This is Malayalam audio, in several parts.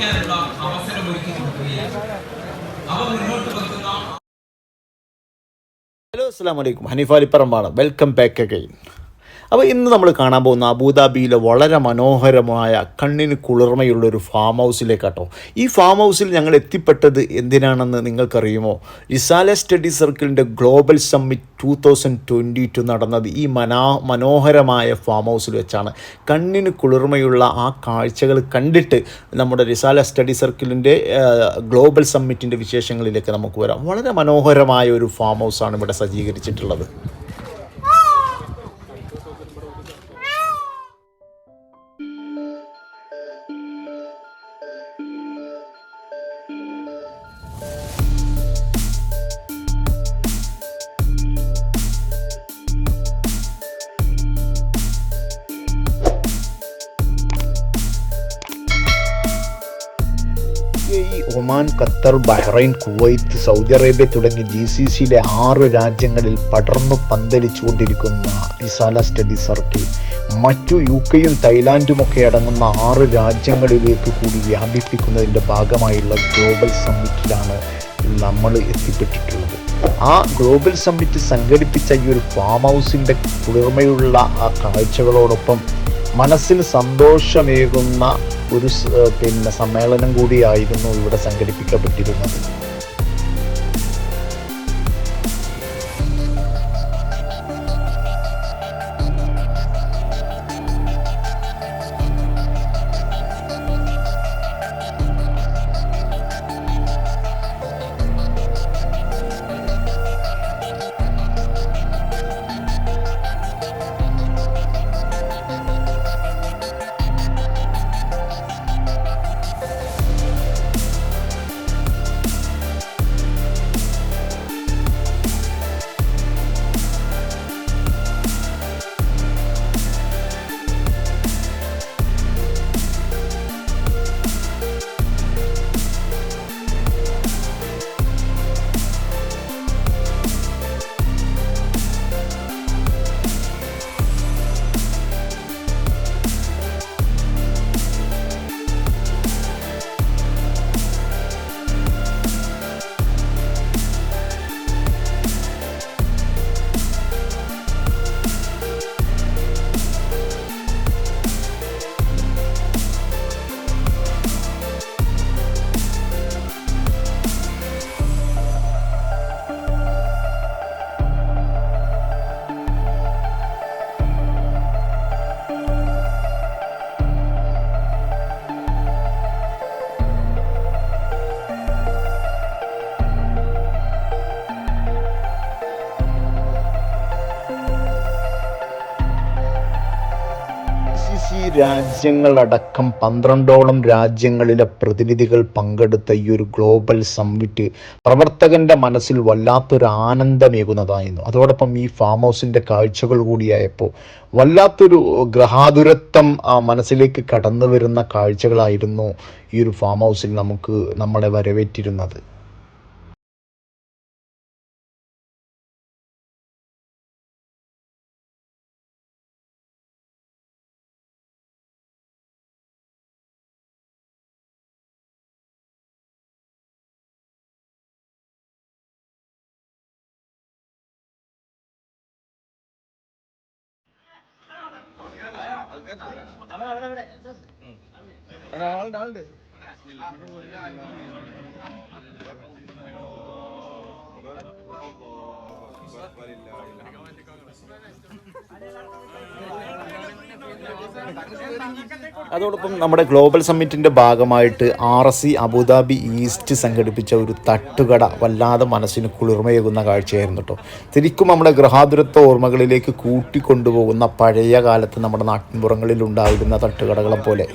ജീവിക്കാനുള്ള അവസരം ഒരുക്കി കൊടുക്കുകയാണ്. അവ മുന്നോട്ട് വെക്കുന്ന ഹലോ അസ്സാം വലൈക്കും ഹനീഫ് അലിപ്പറമ്പാണ് വെൽക്കം ബാക്ക് അഗൈൻ അപ്പോൾ ഇന്ന് നമ്മൾ കാണാൻ പോകുന്ന അബുദാബിയിലെ വളരെ മനോഹരമായ കണ്ണിന് കുളിർമയുള്ള ഒരു ഫാം ഹൗസിലേക്കാട്ടോ ഈ ഫാം ഹൗസിൽ ഞങ്ങൾ എത്തിപ്പെട്ടത് എന്തിനാണെന്ന് നിങ്ങൾക്കറിയുമോ? ഇസാല സ്റ്റഡി സർക്കിളിന്റെ global summit two thousand twenty two നടന്നത് ഈ മനാ മനോഹരമായ ഫാം ഹൗസിൽ വെച്ചാണ്. കണ്ണിന് കുളിർമയുള്ള ആ കാഴ്ചകൾ കണ്ടിട്ട് നമ്മുടെ റിസാല സ്റ്റഡി സർക്കിളിന്റെ ഗ്ലോബൽ സമ്മിറ്റിന്റെ വിശേഷങ്ങളിലേക്ക് നമുക്ക് വരാം. വളരെ മനോഹരമായ ഒരു ഫാം ഹൗസാണ് ഇവിടെ സജ്ജീകരിച്ചിട്ടുള്ളത്. ഈ Oman Qatar Bahrain Kuwait Saudi Arabia തുടങ്ങി ജി സി സിയിലെ ആറ് രാജ്യങ്ങളിൽ പടർന്നു പന്തലിച്ചുകൊണ്ടിരിക്കുന്ന റിസാല സ്റ്റഡി സർക്കിൾ. മറ്റു യു കെയും തൈലാൻഡുമൊക്കെ അടങ്ങുന്ന ആറ് രാജ്യങ്ങളിലേക്ക് കൂടി വ്യാപിപ്പിക്കുന്നതിന്റെ ഭാഗമായുള്ള ഗ്ലോബൽ സമ്മിറ്റിലാണ് നമ്മൾ എത്തിപ്പെട്ടിട്ടുള്ളത്. ആ ഗ്ലോബൽ സമ്മിറ്റ് സംഘടിപ്പിച്ച ഈ ഒരു ഫാം ഹൗസിന്റെ കുളിർമയുള്ള ആ കാഴ്ചകളോടൊപ്പം മനസ്സിന് സന്തോഷമേകുന്ന ഒരു പിന്നെ സമ്മേളനം കൂടിയായിരുന്നു ഇവിടെ സംഘടിപ്പിക്കപ്പെട്ടിരുന്നത്. രാജ്യങ്ങളടക്കം പന്ത്രണ്ടോളം രാജ്യങ്ങളിലെ പ്രതിനിധികൾ പങ്കെടുത്ത ഈ ഒരു ഗ്ലോബൽ സമ്മിറ്റ് പ്രവർത്തകന്റെ മനസ്സിൽ വല്ലാത്തൊരു ആനന്ദമേകുന്നതായിരുന്നു. അതോടൊപ്പം ഈ ഫാം ഹൗസിന്റെ കാഴ്ചകൾ കൂടിയായപ്പോൾ വല്ലാത്തൊരു ഗ്രഹാതുരത്വം മനസ്സിലേക്ക് കടന്നു വരുന്ന കാഴ്ചകളായിരുന്നു ഈ ഒരു ഫാം ഹൗസിൽ നമുക്ക് നമ്മളെ വരവേറ്റിരുന്നത്. അക്ബർ അക്ബർ ഇല്ല ഇല്ല അതോടൊപ്പം നമ്മുടെ ഗ്ലോബൽ സമ്മിറ്റിന്റെ ഭാഗമായിട്ട് R S C Abu Dhabi east സംഘടിപ്പിച്ച ഒരു തട്ടുകട വല്ലാതെ മനസ്സിന് കുളിർമയേകുന്ന കാഴ്ചയായിരുന്നു കേട്ടോ ശരിക്കും നമ്മുടെ ഗൃഹാതുരത്വ ഓർമ്മകളിലേക്ക് കൂട്ടിക്കൊണ്ടുപോകുന്ന പഴയ കാലത്ത് നമ്മുടെ നാട്ടിൻപുറങ്ങളിൽ ഉണ്ടായിരുന്ന തട്ടുകടകളെ പോലെ.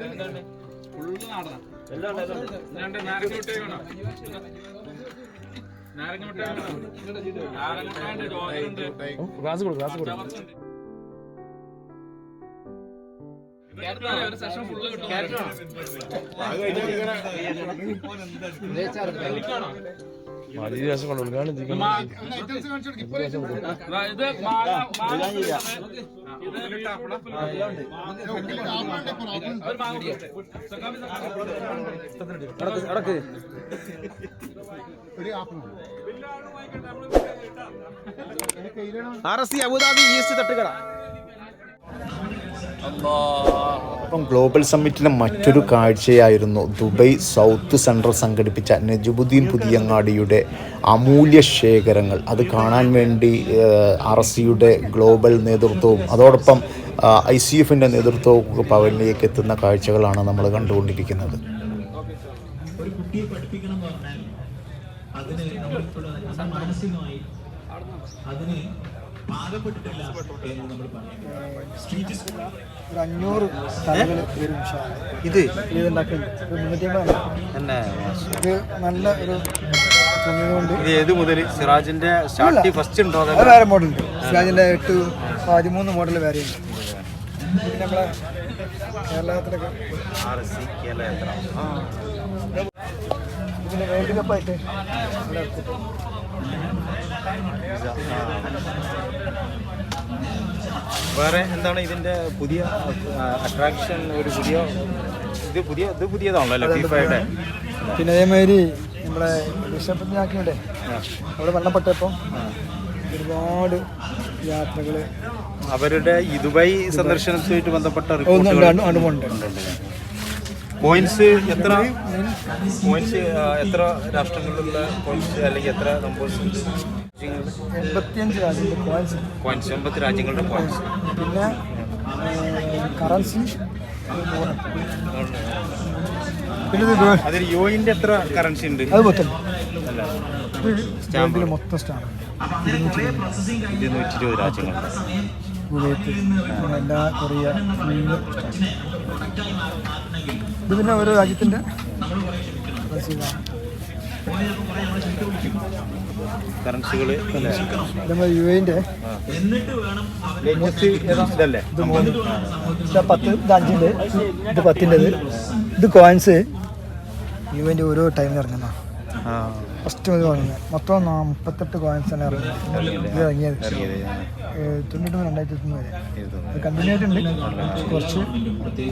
ഗ്ലാസ് കൊടുക്കും ഗ്ലാസ് കൊടുക്കും. മതി ദിവസം കൊണ്ട് കൊടുക്കാണ് ഇത് മാങ്ങ മാങ്ങ ഇത് ടാപ്പിള ഒരു മാങ്ങ കൊടുക്ക്. സക്കാബി സക്കാബി. അടക്ക് R S C Abu Dhabi east തട്ടുകട അപ്പം ഗ്ലോബൽ സമ്മിറ്റിലെ മറ്റൊരു കാഴ്ചയായിരുന്നു ദുബൈ സൗത്ത് സെൻട്രൽ സംഘടിപ്പിച്ച നജുബുദ്ദീൻ പുതിയങ്ങാടിയുടെ അമൂല്യ ശേഖരങ്ങൾ. അത് കാണാൻ വേണ്ടി ആർ എസ് സിയുടെ ഗ്ലോബൽ നേതൃത്വവും അതോടൊപ്പം ഐ സി എഫിന്റെ നേതൃത്വവും പവനിലേക്ക് എത്തുന്ന കാഴ്ചകളാണ് നമ്മൾ കണ്ടുകൊണ്ടിരിക്കുന്നത്. ഒരു കുട്ടിയെ പഠിപ്പിക്കണം അതിന് നമ്മളിപ്പോഴും മാനസികമായി അതിന് പാകപ്പെട്ടിട്ടില്ല എന്ന് നമ്മൾ ഒരു അഞ്ഞൂറ് തലകൾ വരും ഇത്? ഇത് ഇത് നല്ല ഒരു ഇത് ഏത് മുതൽ സിറാജിന്റെ സ്റ്റാർട്ടി ഫസ്റ്റ് ഉണ്ടോ അത്? വേറെ മോഡൽ ഉണ്ട്. സിറാജിന്റെ എട്ട് പതിമൂന്ന് മോഡൽ വേറെ ഉണ്ട്. പിന്നെ നമ്മളെ കേരളത്തിലൊക്കെ ഇതിന്റെ വേൾഡ് കപ്പായിട്ട് വേറെ എന്താണ് ഇതിന്റെ പുതിയ അട്രാക്ഷൻ ഒരു പുതിയ ഇത് പുതിയ ഇത് പുതിയതാണല്ലോ ഫിഫയുടെ പിന്നെ അതേമാതിരി നമ്മളെ വിശപ്പത്തിനാക്കിയുടെ അവിടെ വെള്ളപ്പെട്ടപ്പോൾ ഒരുപാട് യാത്രകൾ അവരുടെ ഇതുവൈ ദുബായ് സന്ദർശനവുമായിട്ട് ബന്ധപ്പെട്ട റിപ്പോർട്ടുകൾ അനുഭവമുണ്ട് പോയിന്റ്സ് എത്ര? പോയിന്റ്സ് എത്ര രാഷ്ട്രങ്ങളിലുള്ള പോയിന്റ്സ് അല്ലെങ്കിൽ എത്ര നമ്പേഴ്സ് എൺപത്തിയഞ്ച് രാജ്യത്തെ കോയിൻസ് പോയിന്റ്സ് എൺപത്തി രാജ്യങ്ങളുടെ പോയിന്റ്സ് പിന്നെ കറൻസി അതിൽ യുഇന്റെ എത്ര കറൻസി ഉണ്ട്? അത് പത്തുണ്ട് അല്ല സ്റ്റാമ്പ്. മൊത്തം സ്റ്റാമ്പ്. ഇരുന്നൂറ്റി ഇരുപത് രാജ്യങ്ങളുണ്ട് അങ്ങനെ എല്ലാ കൊറിയ ഇത് പിന്നെ ഓരോ രാജ്യത്തിന്റെ കറൻസികൾ യു എന്റെ ഇത് മൂന്ന് ഇത് പത്ത് ഇത് അഞ്ചിന്റെ ഇത് പത്തിന്റെത്. ഇത് കോയിൻസ് യു എന്റെ ഓരോ ടൈമിൽ ഇറങ്ങുന്നതാണ് ഫസ്റ്റ് മുതൽ വാങ്ങുന്നത് മൊത്തം മുപ്പത്തെട്ട് കോയിൻസ് ആണ് ഇറങ്ങുന്നത് ഇത് ഇറങ്ങിയത്. തൊണ്ണൂറ്റി രണ്ടായിരത്തി ഒന്ന് വരെ. അത് കണ്ടിന്യൂ ആയിട്ടുണ്ട്. കുറച്ച്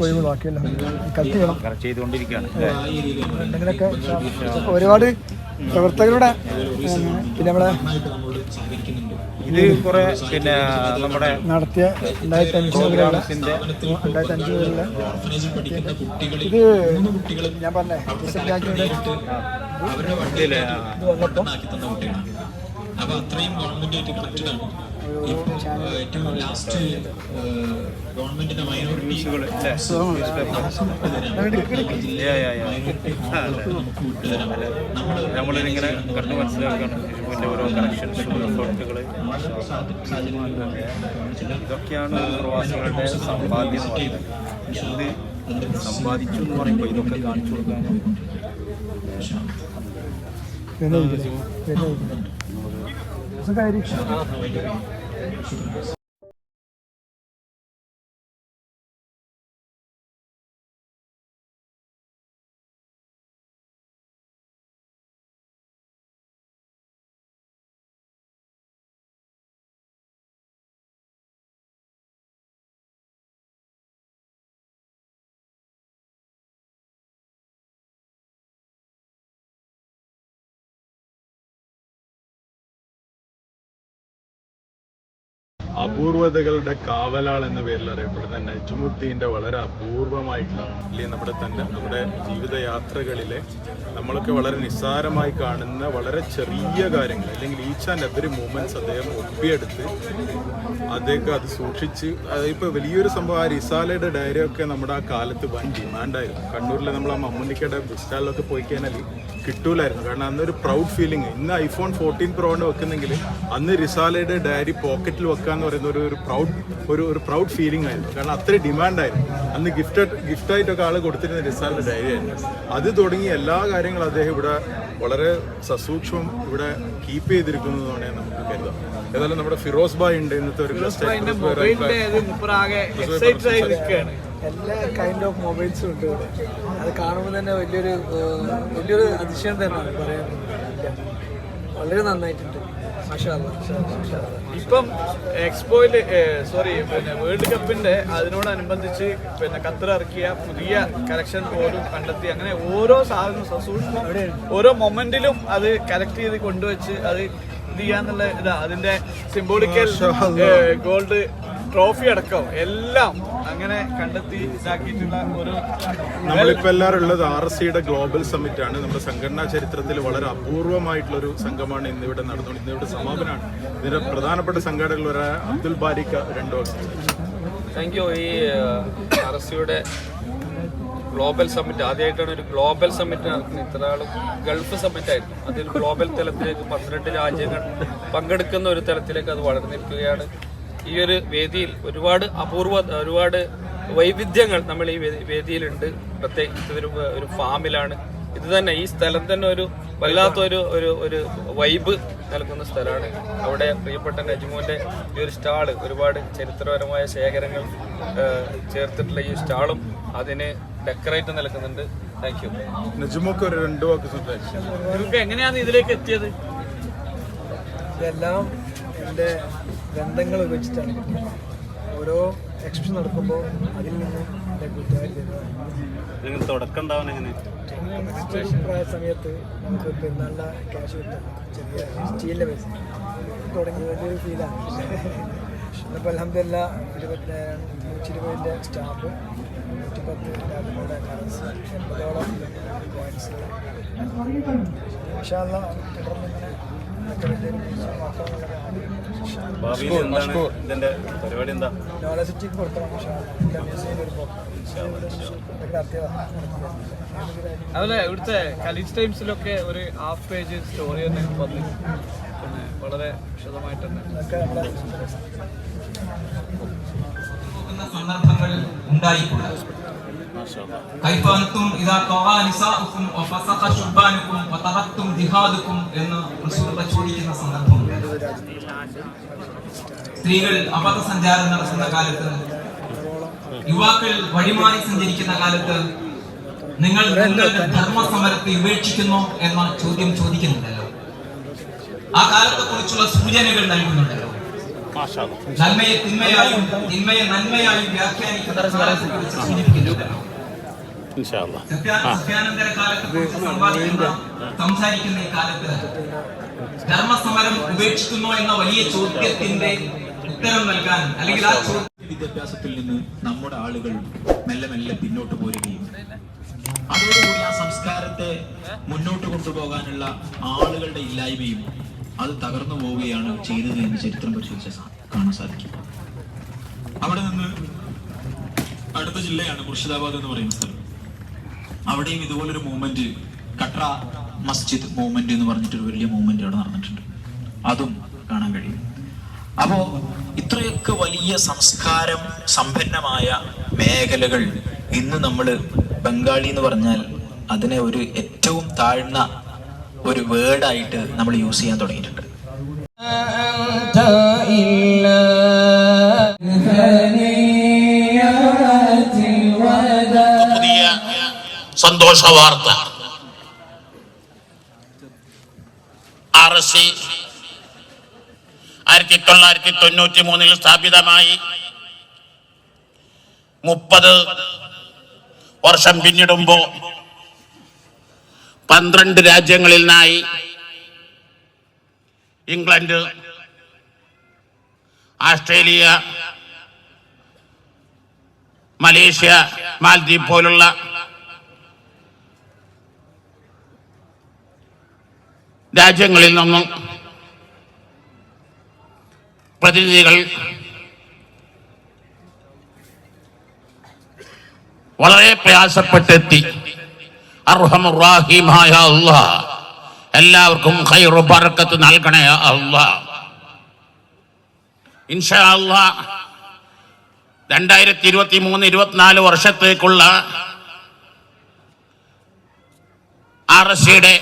കൊഴിവ് ബാക്കിയെല്ലാം ചെയ്യണം. കറക്റ്റ് ചെയ്തുകൊണ്ടിരിക്കുകയാണ്. എന്തെങ്കിലുമൊക്കെ ഒരുപാട് പ്രവർത്തകരുടെ പിന്നെ നമ്മളെ ഇത് കുറെ പിന്നെ നമ്മുടെ നടത്തിയ രണ്ടായിരത്തി അഞ്ച് മുതലുള്ള രണ്ടായിരത്തി അഞ്ച് മുതലുള്ള കുട്ടികളെ ഇത് ഞാൻ പറഞ്ഞേ അപ്പൊ അത്രയും ഗവൺമെന്റായിട്ട് കണക്റ്റഡ് ആണ്. ഏറ്റവും ലാസ്റ്റ് ഗവൺമെന്റിന്റെ മൈനോറിറ്റി. നമ്മളിതിങ്ങനെ കണ്ടു മനസ്സിലാക്കണം. ഇതിന്റെ ഓരോ കണക്ഷൻസ് റിസോർട്ടുകൾ ഇതൊക്കെയാണ് പ്രവാസികളുടെ സമ്പാദ്യം ഇത് എന്ത് സമ്പാദിച്ചു എന്ന് പറയുമ്പോൾ ഇതൊക്കെ കാണിച്ചു കൊടുക്കാൻ പിന്നെ അപൂർവതകളുടെ കാവലാൾ എന്ന പേരിൽ അറിയപ്പെടുന്ന നജ്മുദ്ദീന്റെ വളരെ അപൂർവമായിട്ടുള്ള അല്ലെങ്കിൽ നമ്മുടെ തന്നെ നമ്മുടെ ജീവിതയാത്രകളിലെ നമ്മളൊക്കെ വളരെ നിസ്സാരമായി കാണുന്ന വളരെ ചെറിയ കാര്യങ്ങൾ അല്ലെങ്കിൽ ഈച്ച് ആൻഡ് എവറി മൂമെന്റ്സ് അദ്ദേഹം ഒപ്പിയെടുത്ത് അദ്ദേഹം അത് സൂക്ഷിച്ച് ഇപ്പോൾ വലിയൊരു സംഭവം ആ റിസാലയുടെ ഡയറി ഒക്കെ നമ്മുടെ ആ കാലത്ത് വൻ ഡിമാൻഡായിരുന്നു. കണ്ണൂരിലെ നമ്മൾ ആ മമ്മൂണിക്കയുടെ ബുക്ക് സ്റ്റാളിലൊക്കെ പോയി കഴിഞ്ഞാൽ കിട്ടൂലായിരുന്നു. കാരണം അന്നൊരു പ്രൗഡ് ഫീലിംഗ് ഇന്ന് ഐഫോൺ ഫോർട്ടീൻ പ്രോണ് വെക്കുന്നെങ്കിൽ അന്ന് റിസാലയുടെ ഡയറി പോക്കറ്റിൽ വെക്കുക എന്ന് പറയുന്ന ഒരു ഒരു പ്രൗഡ് ഒരു ഒരു പ്രൗഡ് ഫീലിംഗ് ആയിരുന്നു. കാരണം അത്ര ഡിമാൻഡായിരുന്നു അന്ന് ഗിഫ്റ്റ് ഗിഫ്റ്റായിട്ടൊക്കെ ആൾ കൊടുത്തിരുന്ന നിസാറിന്റെ ഡയറി ആയിരുന്നു. അത് തുടങ്ങി എല്ലാ കാര്യങ്ങളും അദ്ദേഹം ഇവിടെ വളരെ സസൂക്ഷ്മം ഇവിടെ കീപ്പ് ചെയ്തിരിക്കുന്നതാണ് നമുക്ക് കരുതാം. ഏതായാലും നമ്മുടെ ഫിറോസ് ബായ് ഉണ്ട് ഇന്നത്തെ ഒരു എല്ലാ കൈൻഡ് ഓഫ് മൊബൈൽസും ഉണ്ട് അത് കാണുമ്പോൾ തന്നെ വലിയൊരു വലിയൊരു അതിശയം തന്നെയാണ് പറയാൻ. വളരെ നന്നായിട്ടുണ്ട്. ഇപ്പം എക്സ്പോയിൽ സോറി പിന്നെ വേൾഡ് കപ്പിന്റെ അതിനോടനുബന്ധിച്ച് പിന്നെ ഖത്തർ ഇറക്കിയ പുതിയ കളക്ഷൻ പോലും കണ്ടെത്തി. അങ്ങനെ ഓരോ സാധനവും സസൂക്ഷ്മം ഓരോ മൊമെന്റിലും അത് കലക്ട് ചെയ്ത് കൊണ്ടുവച്ച് അത് ഇത് ചെയ്യാന്നുള്ള ഇതാ. അതിന്റെ സിംബോളിക്കൽ ഗോൾഡ് ട്രോഫി അടക്കം എല്ലാം അങ്ങനെ കണ്ടെത്തി ഇതാക്കിയിട്ടുള്ള ഒരു നമ്മളിപ്പോ എല്ലാവരും ഉള്ളത് ആർ എസ് സിയുടെ ഗ്ലോബൽ സമ്മിറ്റ് ആണ് നമ്മുടെ സംഘടനാ ചരിത്രത്തിൽ വളരെ അപൂർവമായിട്ടുള്ള ഒരു സംഘമാണ് ഇന്നിവിടെ നടന്നുകൊണ്ട് ഇന്നിവിടെ സമാപനമാണ്. ഇതിന്റെ പ്രധാനപ്പെട്ട സംഘാടകർ അബ്ദുൽ ബാരിക്ക രണ്ടു താങ്ക് യു ഈ ആർ എസ് സിയുടെ ഗ്ലോബൽ സമ്മിറ്റ് ആദ്യമായിട്ടാണ് ഒരു ഗ്ലോബൽ സമ്മിറ്റ് നടക്കുന്നത് ഇത്ര ആളും ഗൾഫ് സമ്മിറ്റ് ആയിരുന്നു. അതിൽ ഗ്ലോബൽ തലത്തിലേക്ക് പന്ത്രണ്ട് രാജ്യങ്ങൾ പങ്കെടുക്കുന്ന ഒരു തലത്തിലേക്ക് അത് വളർന്നിരിക്കുകയാണ്. ഈ ഒരു വേദിയിൽ ഒരുപാട് അപൂർവ ഒരുപാട് വൈവിധ്യങ്ങൾ നമ്മൾ ഈ വേദിയിലുണ്ട്. പ്രത്യേകിച്ച് ഇതൊരു ഒരു ഫാമിലാണ്. ഇത് തന്നെ ഈ സ്ഥലം തന്നെ ഒരു വല്ലാത്തൊരു ഒരു ഒരു വൈബ് നൽകുന്ന സ്ഥലമാണ്. അവിടെ പ്രിയപ്പെട്ട നജ്മുവിന്റെ ഈ ഒരു സ്റ്റാൾ ഒരുപാട് ചരിത്രപരമായ ശേഖരങ്ങൾ ചേർത്തിട്ടുള്ള ഈ സ്റ്റാളും അതിന് ഡെക്കറേറ്റ് നൽകുന്നുണ്ട്. Thank you. നജ്മോക്ക് ഒരു രണ്ട് വാക്ക് എങ്ങനെയാണ് ഇതിലേക്ക് എത്തിയത്? ഇതെല്ലാം എന്റെ ബന്ധങ്ങൾ വിഭജിച്ചിട്ടാണ് കിട്ടിയത്. ഓരോ എക്സിബിഷൻ നടക്കുമ്പോൾ അതിൽ നിന്ന് തുടക്കം പ്രായ സമയത്ത് നമുക്ക് പെരുന്നാളിന്റെ ക്യാഷ് കിട്ടും. ചെറിയ സ്റ്റീലിന്റെ പൈസ. തുടങ്ങി വലിയൊരു ഫീലാണ് ഇന്നിപ്പോൾ അലഹമില്ല ഇരുപത്തി നൂറ്റി ഇരുപതിന്റെ സ്റ്റാഫ് നൂറ്റി പത്ത് ലാബിലൂടെ കറൻസി എൺപതോളം പോയിന്റ്സ് തുടർന്ന് സിറ്റിക്ക് കൊടുക്കണം അതുപോലെ ഇവിടുത്തെ കലീജ് ടൈംസിലൊക്കെ ഒരു ഹാഫ് പേജ് സ്റ്റോറി തന്നെ വന്നു. പിന്നെ വളരെ വിശദമായിട്ട് തന്നെ. സന്ദർഭങ്ങൾ ഉണ്ടായിക്കൂടാ കൈഫ അൻതും ഇദാ ത്വഗാ നിസാഉക്കും വഫസഖ വതറക്തും എന്ന് റസൂലുള്ള ചോദിക്കുന്ന സന്ദർഭം. സ്ത്രീകൾ അപഥസഞ്ചാരം നടത്തുന്ന കാലത്ത് യുവാക്കൾ വഴിമാറി സഞ്ചരിക്കുന്ന കാലത്ത് നിങ്ങൾ നിങ്ങളുടെ ധർമ്മസമരത്തെ ഉപേക്ഷിക്കുന്നു എന്ന ചോദ്യം ചോദിക്കുന്നുണ്ടല്ലോ. ആ കാലത്തെ കുറിച്ചുള്ള സൂചനകൾ നൽകുന്നുണ്ടല്ലോ. നന്മയെ തിന്മയായും തിന്മയെ നന്മയായും വ്യാഖ്യാനിക്കുന്ന സൂചിപ്പിക്കുന്നുണ്ടല്ലോ സത്യാ- സത്യാനന്തര കാലത്തെ കുറിച്ച് സംവാദിക്കുന്ന സംസാരിക്കുന്ന ഈ കാലത്ത് ധർമ്മസമരം ഉപേക്ഷിക്കുന്നു എന്ന വലിയ ചോദ്യത്തിന്റെ ഉത്തരം നൽകാൻ അല്ലെങ്കിൽ ആ ചോദ്യം വിദ്യാഭ്യാസത്തിൽ നിന്ന് നമ്മുടെ ആളുകൾ മെല്ലെ മെല്ലെ പിന്നോട്ട് പോരുകയും അതോടുകൂടി ആ സംസ്കാരത്തെ മുന്നോട്ട് കൊണ്ടുപോകാനുള്ള ആളുകളുടെ ഇല്ലായ്മയും അത് തകർന്നു പോവുകയാണ് ചെയ്തത് എന്ന് ചരിത്രം പരിശോധിച്ച കാണാൻ സാധിക്കും. അവിടെ നിന്ന് അടുത്ത ജില്ലയാണ് മുർഷിദാബാദ് എന്ന് പറയുന്ന സ്ഥലം. അവിടെയും ഇതുപോലൊരു മൂവ്മെന്റ് കട്ര മസ്ജിദ് മൂവ്മെന്റ് എന്ന് പറഞ്ഞിട്ടൊരു വലിയ മൂവ്മെന്റ് അവിടെ നടന്നിട്ടുണ്ട്. അതും കാണാൻ കഴിയും. അപ്പോ ഇത്രയൊക്കെ വലിയ സംസ്കാരം സമ്പന്നമായ മേഖലകൾ ഇന്ന് നമ്മൾ ബംഗാളി എന്ന് പറഞ്ഞാൽ അതിനെ ഒരു ഏറ്റവും താഴ്ന്ന ഒരു വേർഡായിട്ട് നമ്മൾ യൂസ് ചെയ്യാൻ തുടങ്ങിയിട്ടുണ്ട്. സന്തോഷ വാർത്ത ആർ എസ് സി ആയിരത്തി തൊള്ളായിരത്തി തൊണ്ണൂറ്റി മൂന്നിൽ സ്ഥാപിതമായി. മുപ്പത് വർഷം പിന്നിടുമ്പോ പന്ത്രണ്ട് രാജ്യങ്ങളിൽ നിന്നായി ഇംഗ്ലണ്ട് ഓസ്ട്രേലിയ മലേഷ്യ മാൽദ്വീപ് പോലുള്ള രാജ്യങ്ങളിൽ നിന്നും പ്രതിനിധികൾ വളരെ പ്രയാസപ്പെട്ടെത്തി. അർഹമുറാഹിമായ അള്ളാഹ് എല്ലാവർക്കും ഖൈറു ബർക്കത്ത് നൽകണേ അള്ളാഹ് ഇൻഷാ അള്ളാ രണ്ടായിരത്തി ഇരുപത്തി മൂന്ന് ഇരുപത്തിനാല് വർഷത്തേക്കുള്ള ആർ എസ് സിയുടെ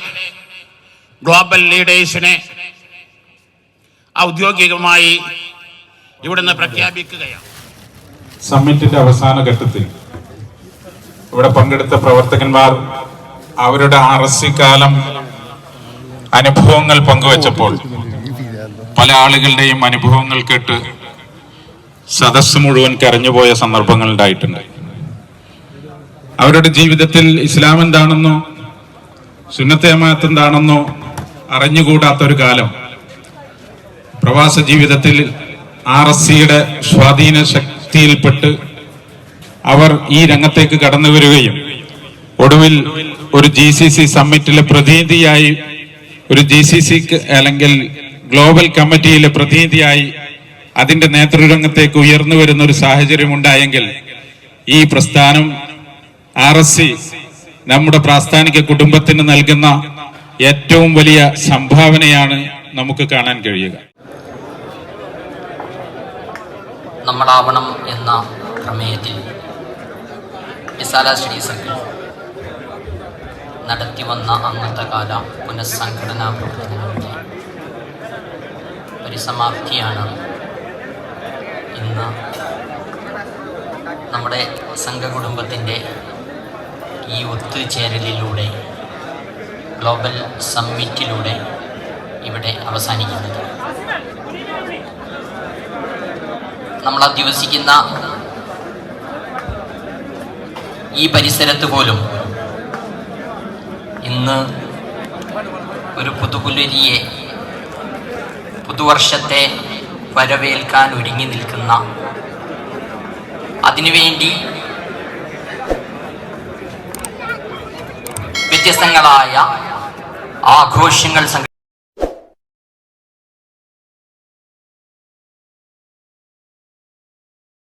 ഗ്ലോബൽ ലീഡേഴ്സിനെ ഔദ്യോഗികമായി ഇവിടുന്ന് പ്രഖ്യാപിക്കുകയാണ്. സമ്മിറ്റിന്റെ അവസാന ഘട്ടത്തിൽ ഇവിടെ പങ്കെടുത്ത പ്രവർത്തകന്മാർ അവരുടെ ആർ കാലം അനുഭവങ്ങൾ പങ്കുവച്ചപ്പോൾ പല ആളുകളുടെയും അനുഭവങ്ങൾ കേട്ട് സദസ് മുഴുവൻ കരഞ്ഞുപോയ സന്ദർഭങ്ങൾ ഉണ്ടായിട്ടുണ്ട്. അവരുടെ ജീവിതത്തിൽ ഇസ്ലാം എന്താണെന്നോ സുന്നത്തേമാത്ത് എന്താണെന്നോ അറിഞ്ഞുകൂടാത്തൊരു കാലം. പ്രവാസ ജീവിതത്തിൽ ആർ എസ് സിയുടെ സ്വാധീന ശക്തിയിൽപ്പെട്ട് അവർ ഈ രംഗത്തേക്ക് കടന്നു വരികയും ഒടുവിൽ ഒരു ജി സി സി സമ്മിറ്റിലെ പ്രതിനിധിയായി ഒരു ജി സി സി അല്ലെങ്കിൽ ഗ്ലോബൽ കമ്മിറ്റിയിലെ പ്രതിനിധിയായി അതിന്റെ നേതൃരംഗത്തേക്ക് ഉയർന്നു വരുന്ന ഒരു സാഹചര്യം ഉണ്ടായെങ്കിൽ ഈ പ്രസ്ഥാനം ആർ എസ് സി നമ്മുടെ പ്രാസ്ഥാനിക കുടുംബത്തിന് നൽകുന്ന ഏറ്റവും വലിയ സംഭാവനയാണ് നമുക്ക് കാണാൻ കഴിയുക. നമ്മളാവണം എന്ന പ്രമേയത്തിൽ വിശാല സ്റ്റഡി സർക്കിൾ നടത്തി വന്ന അന്നത്തെ കാല പുനഃസംഘടനാ പ്രവർത്തനങ്ങളുടെ പരിസമാപ്തിയാണ് ഇന്ന് നമ്മുടെ സംഘകുടുംബത്തിന്റെ ഈ ഒത്തുചേരലിലൂടെ ഗ്ലോബൽ സമ്മിറ്റിലൂടെ ഇവിടെ അവസാനിക്കുന്നത്. നമ്മൾ അധിവസിക്കുന്ന ഈ പരിസരത്ത് പോലും ഇന്ന് ഒരു പുതുപുലരിയെ പുതുവർഷത്തെ വരവേൽക്കാൻ ഒരുങ്ങി നിൽക്കുന്ന അതിനുവേണ്ടി വ്യത്യസ്തങ്ങളായ ആഘോഷങ്ങൾ